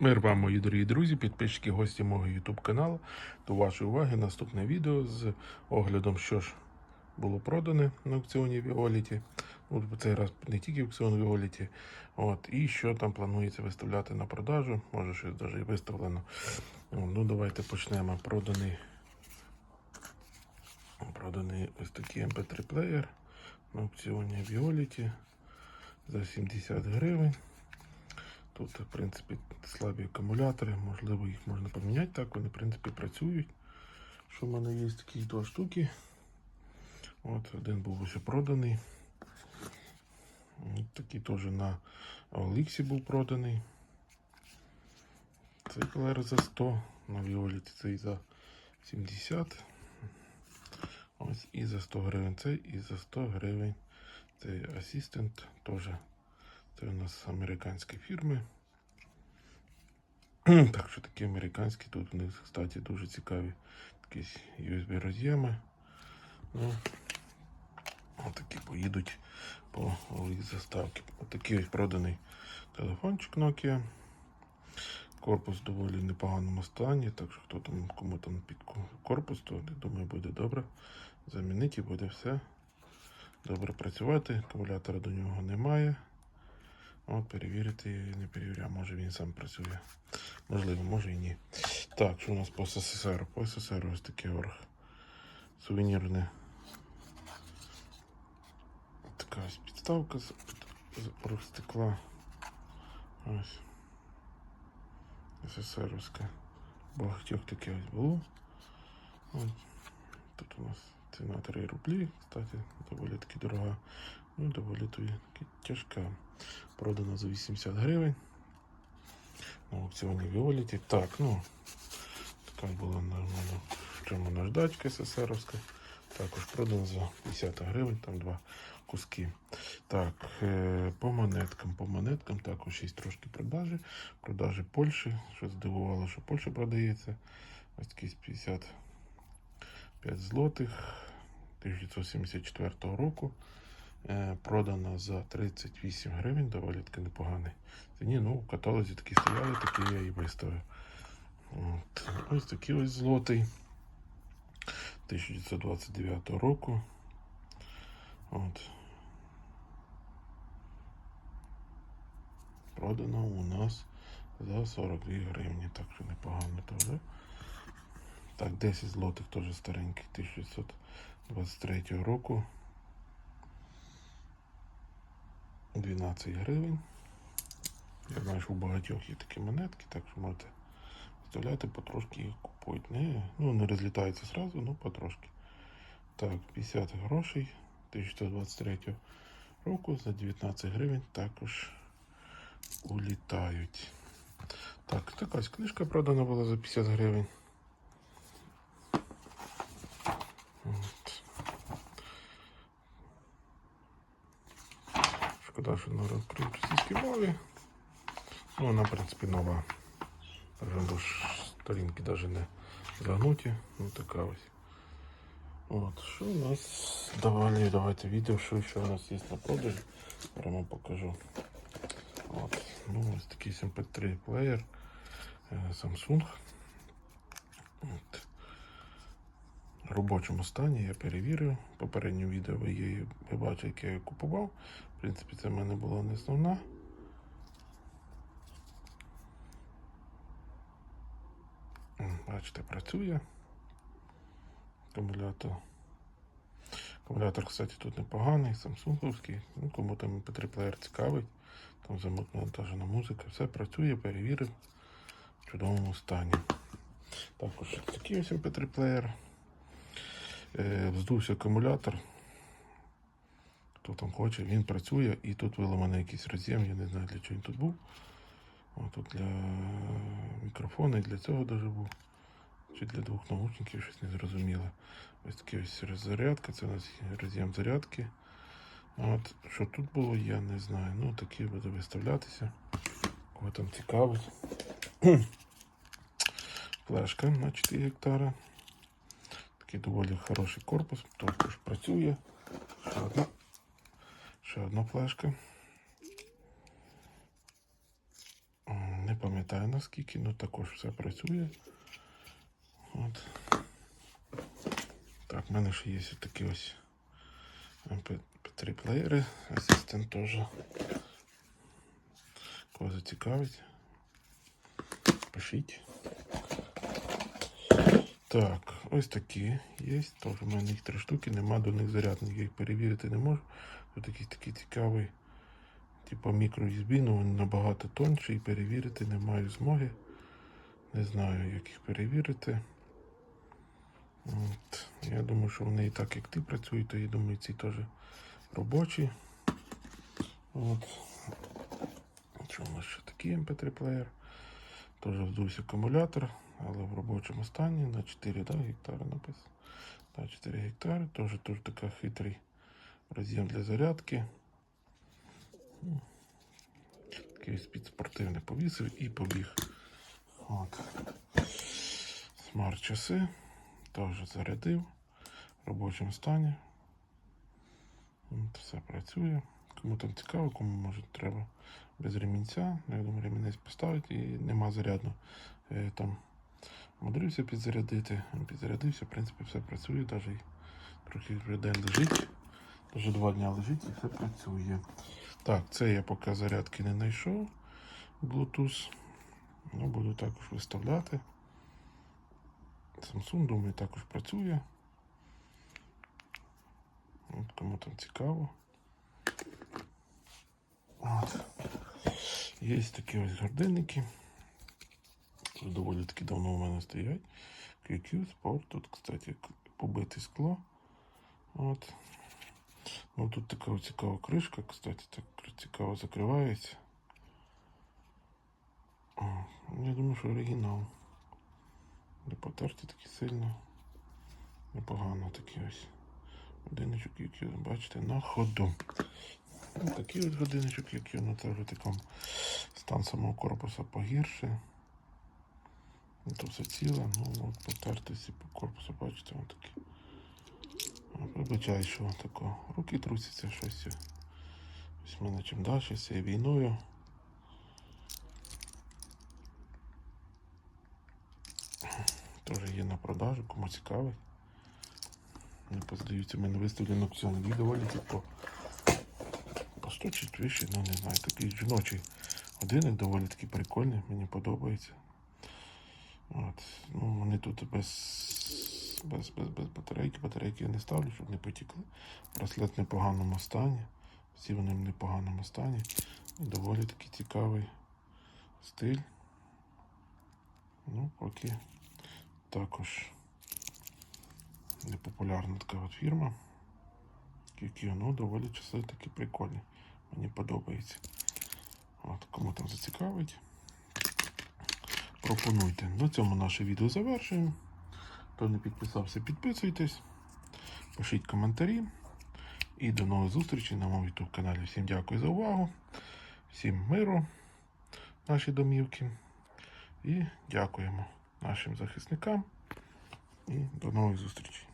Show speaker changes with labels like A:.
A: Мир вам, мої дорогі друзі, підписчики, гості мого YouTube каналу. До вашої уваги наступне відео з оглядом, що ж було продане на аукціоні Віоліті. Ну, цей раз не тільки аукціон Віоліті, от, і що там планується виставляти на продажу. Може, щось навіть виставлено. Ну, давайте почнемо. Проданий, проданий ось такий MP3 плеєр на аукціоні Віоліті за 70 гривень. Тут, в принципі, слабі акумулятори, можливо, їх можна поміняти так, вони, в принципі, працюють. Що в мене є такі два штуки. От, один був ось проданий. От такий теж на Оліксі був проданий. Цей плеєр за 100, на Віоліті цей за 70. Ось і за 100 гривень цей, і за 100 гривень цей асистент теж. Це у нас американські фірми. Так що такі американські, тут у них, кстати, дуже цікаві якісь USB роз'єми. Ну, отакі поїдуть по заставки. Отакий ось проданий телефончик Nokia. Корпус доволі в непоганому стані, так що хто там, кому там під корпус, то я думаю, буде добре. Замінити буде все добре працювати. Акумулятора до нього немає. От перевірити не перевіряю, може він сам працює. Можливо, може і ні. Так, що у нас по СССР? По СССР ось таке орг. Сувенірне. Така ось підставка з, з оргстекла. Ось. СССРовська. Багатьох таке ось було. От. Тут у нас ціна 3 рублі. Кстати, доволі таки дорога. Ну, доволі таки тяжка. Продана за 80 гривень. На аукціоні Віоліті. Так, ну, така була нормально. В чому наждачка СССРовська. Також продана за 50 гривень, там два куски. Так, е, по монеткам. По монеткам також є трошки продажі. Продажі Польщі. Що здивувало, що Польща продається. Ось такий 55 злотих 1974 року. Е, продана за 38 гривень, доволі таки непоганий. Ні, ну в каталозі такі стояли, такі я і виставив. От. Ось такий ось злотий 1929 року. От. Продано у нас за 42 гривні, так що непогано теж. Так, 10 злотих теж старенький 1923 року. 12 гривень. Я знаю, що у багатьох є такі монетки, так що можете вставляти, потрошки їх купують. Не, ну, не розлітаються зразу, ну потрошки. Так, 50 грошей 1923 року за 19 гривень також улітають. Так, така ось книжка продана була за 50 гривень. Шкода, що на російській мові. Ну, вона, в принципі, нова. Вже до сторінки навіть не загнуті. Ну така ось. От, що у нас давали, давайте відео, що ще у нас є на продажі. Прямо покажу. От, ну, ось такий MP3 плеєр е, Samsung. От. Робочому стані я перевірив. Попереднє відео ви, її, ви бачите, яке я купував. В принципі, це в мене була не основна. Бачите, працює. Акумулятор. Акумулятор, кстати, тут непоганий, самсунговський. Ну, кому там MP3 плеєр цікавить, там завантажена музика, все працює, перевірив в чудовому стані. Також такий ось MP3 плеєр. Е, Вздувся акумулятор. Хто там хоче, він працює і тут виламаний якийсь роз'єм, я не знаю для чого він тут був. О, тут для мікрофона і для цього даже був. Чи для двох наушників щось не зрозуміло. Ось такі ось зарядка, це у нас роз'єм зарядки. От, Що тут було, я не знаю. Ну, такі буде виставлятися. Кого там цікавить. Флешка на 4 гектара. Такий доволі хороший корпус, також працює. Ще одна, ще одна флешка. Не пам'ятаю наскільки, ну також все працює. От. Так, в мене ще є такі ось MP3 плеєри. Асистент теж. Кого зацікавить. Пишіть. Так, ось такі є. Тож у мене їх три штуки, нема до них зарядних, я їх перевірити не можу. Ось такий такий цікавий, типу мікро USB, але вони набагато тонші і перевірити не маю змоги. Не знаю, як їх перевірити. От. Я думаю, що вони і так, як ти працюють, то я думаю, ці теж робочі. От. Що у нас ще такий MP3 плеєр? Теж вздувся акумулятор, але в робочому стані на 4 да, гектари написано. На 4 гектари. Теж тут така хитрий роз'єм для зарядки. Такий спід спортивний повісив і побіг. От. Смарт часи. Теж зарядив в робочому стані. От, все працює. Кому там цікаво, кому може треба без ремінця. Ну, Я думаю, ремінець поставить і нема зарядно. Е, Там мудрився підзарядити, підзарядився, в принципі, все працює, навіть трохи день лежить. Вже два дня лежить і все працює. Так, це я поки зарядки не знайшов. Bluetooth. Ну, буду також виставляти. Samsung, думаю, також працює. От, кому там цікаво. От. Є такі ось годинники. Доволі таки давно у мене стоять. QQ Sport. Тут, кстати, побите скло. От. Ну, тут така цікава кришка, кстати, так цікаво закривається. О, я думаю, що оригінал. Не потерті такі сильно. Непогано такі ось. Годинничок, які, бачите, на ходу. Ну, такий от годинничок, який ну це стан самого корпуса погірше. Ну, то все ціле, ну от потертості по корпусу, бачите, ось такі. Вибачаю, що тако. Руки трусяться щось. Ось мене чим далі з цією війною. Теж є на продажу, кому цікавить. Не поздаються, в мене виставлено аукціон. Їх доволі по, по 100 чи вище, ну не знаю, такий жіночий годинник доволі такий прикольний, мені подобається. От. Ну, вони тут без, без, без, без батарейки. Батарейки я не ставлю, щоб не потікли. Браслет в непоганому стані. Всі вони в непоганому стані. Доволі такий цікавий стиль. Ну, поки також непопулярна така от фірма. Які ну, доволі часи такі прикольні. Мені подобається. От, кому там зацікавить. Пропонуйте. На цьому наше відео завершуємо. Хто не підписався, підписуйтесь. Пишіть коментарі. І до нових зустрічей на моєму YouTube каналі. Всім дякую за увагу. Всім миру, наші домівки. І дякуємо нашим захисникам. І до нових зустрічей.